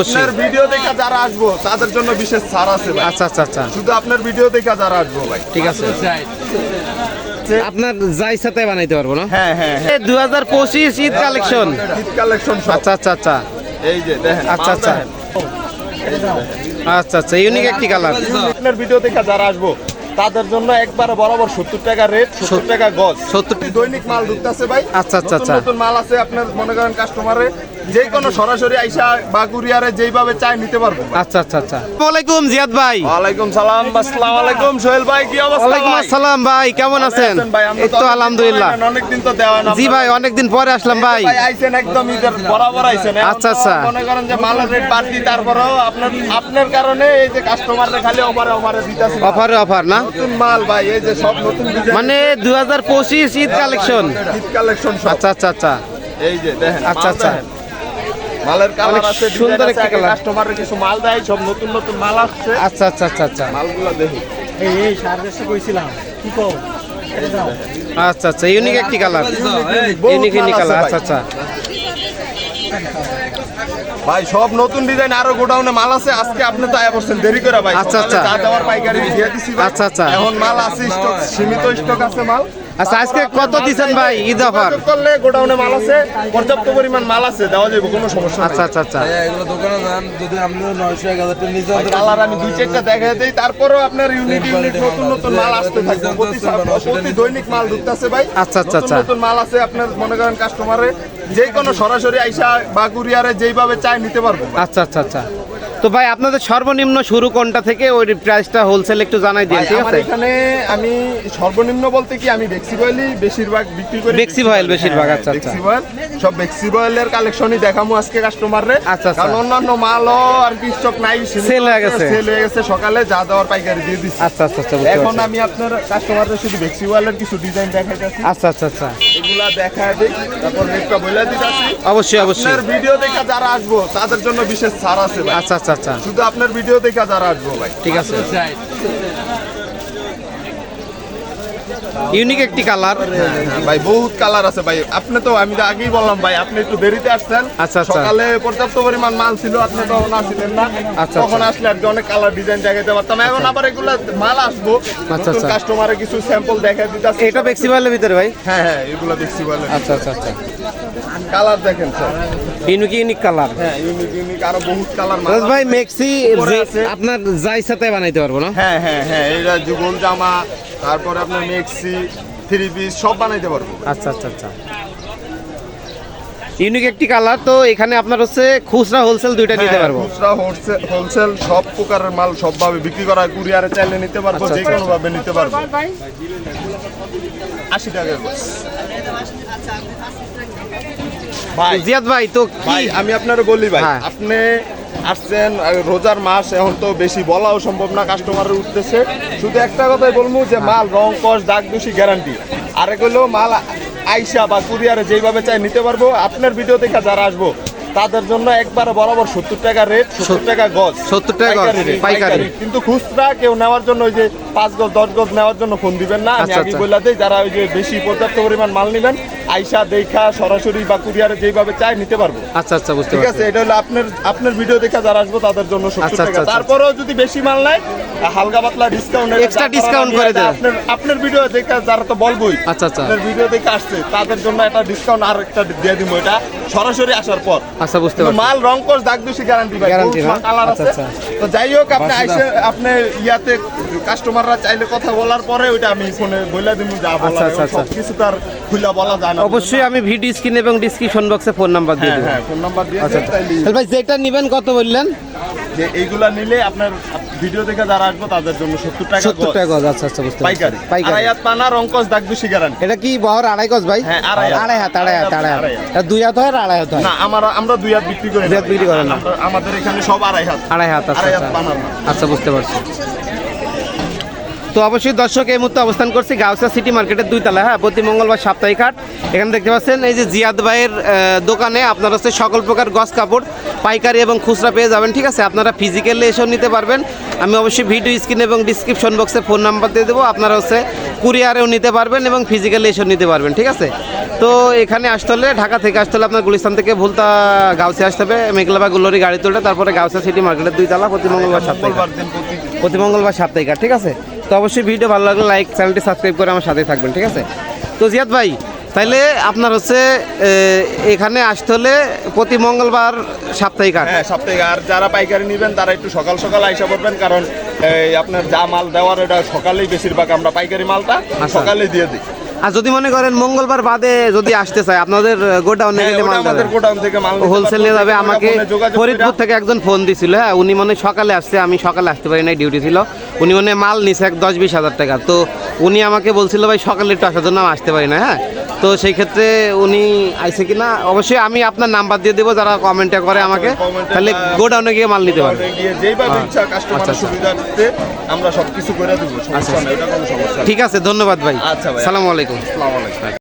আপনার ভিডিও দেখা যারা আসব তাদের জন্য বিশেষ ছাড় আছে ভাই। আচ্ছা আচ্ছা আচ্ছা। শুধু আপনার ভিডিও দেখা যারা আসব ভাই। ঠিক আছে। আপনার যা ইচ্ছা তাই বানাইতে পারব না? হ্যাঁ হ্যাঁ হ্যাঁ। দু হাজার পঁচিশ ঈদ কালেকশন। ঈদ কালেকশন আচ্ছা আচ্ছা আচ্ছা। এই যে দেখেন আচ্ছা, আচ্ছা। আচ্ছা আচ্ছা ইউনিক একটি কালার। আপনার ভিডিও দেখা যারা আসব তাদের জন্য একবারে বরাবর সত্তর টাকা রেট সত্তর টাকা গজ। 70 দৈনিক মাল ঢুকতেছে ভাই। আচ্ছা, আচ্ছা, আচ্ছা। নতুন মাল আছে আপনার মনে করেন কাস্টমারে যে কোনো সরাসরি আইসা বা কুরিয়ারে যেইভাবে চাই নিতে পারব। আচ্ছা আচ্ছা আচ্ছা। ওয়ালাইকুম জিয়াদ ভাই। ওয়ালাইকুম সালাম আসসালামু আলাইকুম সোহেল ভাই কি অবস্থা ওয়ালাইকুম আসসালাম ভাই কেমন আছেন? আছেন ভাই? আমরা এই তো আলহামদুলিল্লাহ। পরে অনেকদিন তো দেওয়া না জি ভাই অনেকদিন পরে আসলাম ভাই। ভাই আইছেন একদম ঈদের বরাবর আইছেন আচ্ছা, আচ্ছা। মনে করেন যে মালের রেট বাড়তি তারপরেও আপনার আপনার কারণে এই যে কাস্টমাররা খালি অফারে অফারে দিতেছে। অফারে অফার না? নতুন মাল ভাই এই যে সব নতুন মানে দু হাজার পঁচিশ ঈদ কালেকশন ঈদ কালেকশন আচ্ছা আচ্ছা আচ্ছা। এই যে দেখেন আচ্ছা, আচ্ছা। মালের কালার আছে সুন্দর একটা colour। কাস্টমারের কিছু মাল দেয় সব নতুন নতুন মাল আসছে। আচ্ছা আচ্ছা আচ্ছা আচ্ছা। মালগুলো দেখি। এই এই সার দেশে কইছিলাম। কি কও? আচ্ছা আচ্ছা ইউনিক একটি কালার। ইউনিক ইউনিক কালার ভাই। আচ্ছা আচ্ছা। ভাই সব নতুন ডিজাইন আরও গোডাউনে মাল আছে। আজকে আপনি তো আয়া পড়ছেন দেরি করে ভাই। আচ্ছা, আচ্ছা। চা দেওয়ার পাইকারি দিয়ে দিছি ভাই। আচ্ছা, আচ্ছা। এখন মাল আছে স্টক সীমিত স্টক আছে মাল। আচ্ছা আজকে কত দিছেন ভাই ঈদ অফার? করলে গোডাউনে মাল আছে পর্যাপ্ত পরিমাণ মাল আছে দেওয়া যাবে কোনো সমস্যা আচ্ছা আচ্ছা আচ্ছা। এগুলো দোকানে যান যদি আপনি নয়শো এক হাজার টাকা নেই কালার আমি দুই চারটা দেখা দেই তারপরেও আপনার ইউনিক ইউনিক নতুন নতুন মাল আসতে থাকবে প্রতি দৈনিক মাল ঢুকতেছে ভাই। আচ্ছা, আচ্ছা, আচ্ছা। নতুন মাল আছে আপনার মনে করেন কাস্টমারে যে কোনো সরাসরি আইসা বা কুরিয়ারে যেইভাবে চাই নিতে পারব। আচ্ছা আচ্ছা আচ্ছা। তো ভাই আপনাদের সর্বনিম্ন শুরু কোনটা থেকে? ওই প্রাইসটা হোলসেল একটু জানাই দিন ঠিক আছে? এখানে আমি সর্বনিম্ন বলতে কি আমি বেক্সি বয়েলই বেশিরভাগ বিক্রি করি। বেক্সি বয়েল বেশিরভাগ, হ্যাঁ, আচ্ছা, আচ্ছা। সব বেক্সি বয়েলের কালেকশনই দেখামু আজকে কাস্টমাররে আচ্ছা, আচ্ছা। কারণ অন্যান্য মালও আর কি স্টক নাই Sell হয়ে গেছে। সেল হয়ে গেছে সকালে যা দেওয়ার পাইকারি দিয়ে দিচ্ছি আচ্ছা আচ্ছা আচ্ছা এখন আমি আপনার কাস্টমারদের শুধু বেক্সি বয়েলের কিছু ডিজাইন দেখাইতেছি। আচ্ছা আচ্ছা আচ্ছা। এগুলা দেখায় দিই তারপর রেটটা বলে দিতেছি। অবশ্যই অবশ্যই। আপনার ভিডিও দেখা যারা আসব তাদের জন্য বিশেষ ছাড় আছে ভাই। আচ্ছা আচ্ছা আচ্ছা। শুধু আপনার ভিডিও দেখা যারা আসব ভাই। ঠিক আছে। ইউনিক একটি কালার। হ্যাঁ, ভাই বহুত কালার আছে ভাই। আপনি তো আমি তো আগেই বললাম ভাই আপনি একটু দেরিতে আসছেন। আচ্ছা, আচ্ছা। সকালে পর্যাপ্ত পরিমাণ মাল ছিল আপনি তখন আসছিলেন না। আচ্ছা, তখন আচ্ছা। আসলে আর অনেক কালার ডিজাইন দেখাইতে পারতাম। এখন আবার এগুলা মাল আসব। আচ্ছা, আচ্ছা। কাস্টমারে কিছু স্যাম্পল দেখাই দিতেছে এটা ফ্লেক্সিবলের ভিতরে ভাই? হ্যাঁ হ্যাঁ এগুলো দেখছি আচ্ছা আচ্ছা আচ্ছা। কালার দেখেন স্যার ইউনিক ইউনিক কালার হ্যাঁ ইউনিক ইউনিক আরও বহুত কালার মাল ভাই মেক্সি। আপনার যা ইচ্ছা তাই বানাইতে পারব না হ্যাঁ হ্যাঁ হ্যাঁ এটা যুগল জামা তারপরে আপনার মেক্সি থ্রি পিস সব বানাইতে পারব আচ্ছা আচ্ছা আচ্ছা ইউনিক একটি কালার তো এখানে আপনার হচ্ছে খুচরা হোলসেল দুইটা নিতে হ্যাঁ, পারব খুচরা হোলসেল হোলসেল সব প্রকারের মাল সবভাবে বিক্রি করা হয় কুরিয়ারে চাইলে নিতে পারব আচ্ছা, যে আচ্ছা, কোনো ভাবে নিতে পারব আশি টাকা জিয়াদ ভাই তো ভাই আমি আপনারে বলি ভাই হ্যাঁ। আপনি আসছেন রোজার মাস এখন তো বেশি বলাও সম্ভব না কাস্টমারের উঠতেছে শুধু একটা কথাই বলব যে মাল রং কস দাগ দোষী গ্যারান্টি আরেক হলো মাল আইসা বা কুরিয়ারে যেইভাবে চাই নিতে পারব আপনার ভিডিও দেখে যারা আসব তাদের জন্য একবারে বরাবর সত্তর টাকা রেট সত্তর টাকা গজ 70 টাকা পাইকারি। কিন্তু খুচরা কেউ নেওয়ার জন্য ওই যে পাঁচ গজ দশ গজ নেওয়ার জন্য ফোন দিবেন না আমি আচ্ছা, আগে আচ্ছা। যারা ওই যে বেশি পর্যাপ্ত পরিমাণ মাল নেবেন আইসা দেখা সরাসরি বা কুরিয়ারে যেইভাবে চাই নিতে পারব আচ্ছা আচ্ছা বুঝতে ঠিক আছে এটা হলো আপনার আপনার ভিডিও দেখে যারা আসব তাদের জন্য আচ্ছা, সত্তর টাকা আচ্ছা, আচ্ছা। তারপরেও যদি বেশি মাল নেয় হালকা পাতলা ডিসকাউন্ট Extra discount করে দেন। আপনার আপনার ভিডিও দেখে যারা তো বলবোই আচ্ছা, আচ্ছা। আপনার ভিডিও দেখে আসছে তাদের জন্য একটা ডিসকাউন্ট আর একটা দিয়ে দিব এটা সরাসরি আসার পর আচ্ছা বুঝতে পারছি মাল রং কোর্স দাগ দোষী গ্যারান্টি ভাই Guarantee না? কালার আচ্ছা, আছে আচ্ছা। তো যাই হোক আপনি আইসে আপনি ইয়াতে কাস্টমাররা চাইলে কথা বলার পরে ওইটা আমি ফোনে বলে দিব যা আচ্ছা, বলার আচ্ছা, আচ্ছা। কিছু তার খুলে বলা যায় না অবশ্যই আমি ভিডিও স্ক্রিন এবং ডিসক্রিপশন বক্সে ফোন নাম্বার দিয়ে হ্যাঁ হ্যাঁ ফোন নাম্বার দিয়ে আচ্ছা ভাই যেটা নেবেন কত বললেন? যে এইগুলা নিলে আপনার ভিডিও দেখে যারা আসবে তাদের জন্য সত্তর টাকা সত্তর গজ। টাকা গজ আচ্ছা আচ্ছা বুঝতে পাইকারি। পাইকারি। আড়াই হাত পানা রঙ্কস দাগ দুশি গ্যারান্টি এটা কি বহর আড়াই গজ ভাই? হ্যাঁ, আড়াই হাত। আড়াই হাত আড়াই হাত। এটা দুই হাত হয় আড়াই হাত হয়? না আমার আমরা দুই হাত বিক্রি করি না বিক্রি করেন না। আমাদের এখানে সব আড়াই হাত। আড়াই হাত আচ্ছা আচ্ছা। আচ্ছা বুঝতে পারছি। তো অবশ্যই দর্শক এই মুহূর্তে অবস্থান করছি গাউসা সিটি মার্কেটের দুই তলা হ্যাঁ? প্রতি মঙ্গলবার সাপ্তাহিক হাট। এখানে দেখতে পাচ্ছেন এই যে জিয়াদ ভাইয়ের দোকানে আপনার হচ্ছে সকল প্রকার গস কাপড়, পাইকারি এবং খুচরা পেয়ে যাবেন, ঠিক আছে? আপনারা ফিজিক্যালি এসেও নিতে পারবেন। আমি অবশ্যই ভিডিও স্ক্রিন এবং ডিসক্রিপশন বক্সে ফোন নাম্বার দিয়ে দেবো। আপনারা হচ্ছে কুরিয়ারেও নিতে পারবেন এবং ফিজিক্যালি এসেও নিতে পারবেন, ঠিক আছে? তো এখানে আসতে হলে, ঢাকা থেকে আসতে হলে আপনার গুলিস্তান থেকে ভুলতা গাউসে আসতে হবে। মেঘলা বা গুল্লরি গাড়ি তুলতে তারপরে গাউসা সিটি মার্কেটের দুই তালা প্রতি মঙ্গলবার সাপ্তাহিক প্রতি মঙ্গলবার সাপ্তাহিক ঠিক আছে? তো অবশ্যই ভিডিও ভালো লাগলে লাইক চ্যানেলটি সাবস্ক্রাইব করে আমার সাথে থাকবেন ঠিক আছে? তো জিয়াদ ভাই তাইলে আপনার হচ্ছে এখানে আসতে হলে প্রতি মঙ্গলবার সাপ্তাহিক হ্যাঁ সাপ্তাহিক আর যারা পাইকারি নেবেন তারা একটু সকাল সকাল আইসা পড়বেন কারণ আপনার যা মাল দেওয়ার এটা সকালেই বেশিরভাগ আমরা পাইকারি মালটা আচ্ছা। সকালেই দিয়ে দিই। আর যদি মনে করেন মঙ্গলবার বাদে যদি আসতে চায় আপনাদের গোডাউনে হ্যাঁ, গেলে মাল আমাদের গোডাউন থেকে মাল হোলসেল নিয়ে যাবে আমাকে ফরিদপুর থেকে একজন ফোন দিছিল। হ্যাঁ উনি মনে সকালে আসছে আমি সকালে আসতে পারি না ডিউটি ছিল। উনি মনে মাল নিছে এক দশ বিশ হাজার টাকা। তো উনি আমাকে বলছিল ভাই সকালে একটু আসার জন্য আমি আসতে পারি না। হ্যাঁ তো সেই ক্ষেত্রে উনি আইছে কিনা অবশ্যই আমি আপনার নাম্বার দিয়ে দেবো যারা কমেন্টটা করে আমাকে। তাহলে গোডাউনে গিয়ে মাল নিতে পারবে আচ্ছা, আচ্ছা। আমরা সবকিছু করে দেবো নেই ঠিক আছে ধন্যবাদ ভাই। আচ্ছা ভাই। সালামু আলাইকুম। আলাইকুম।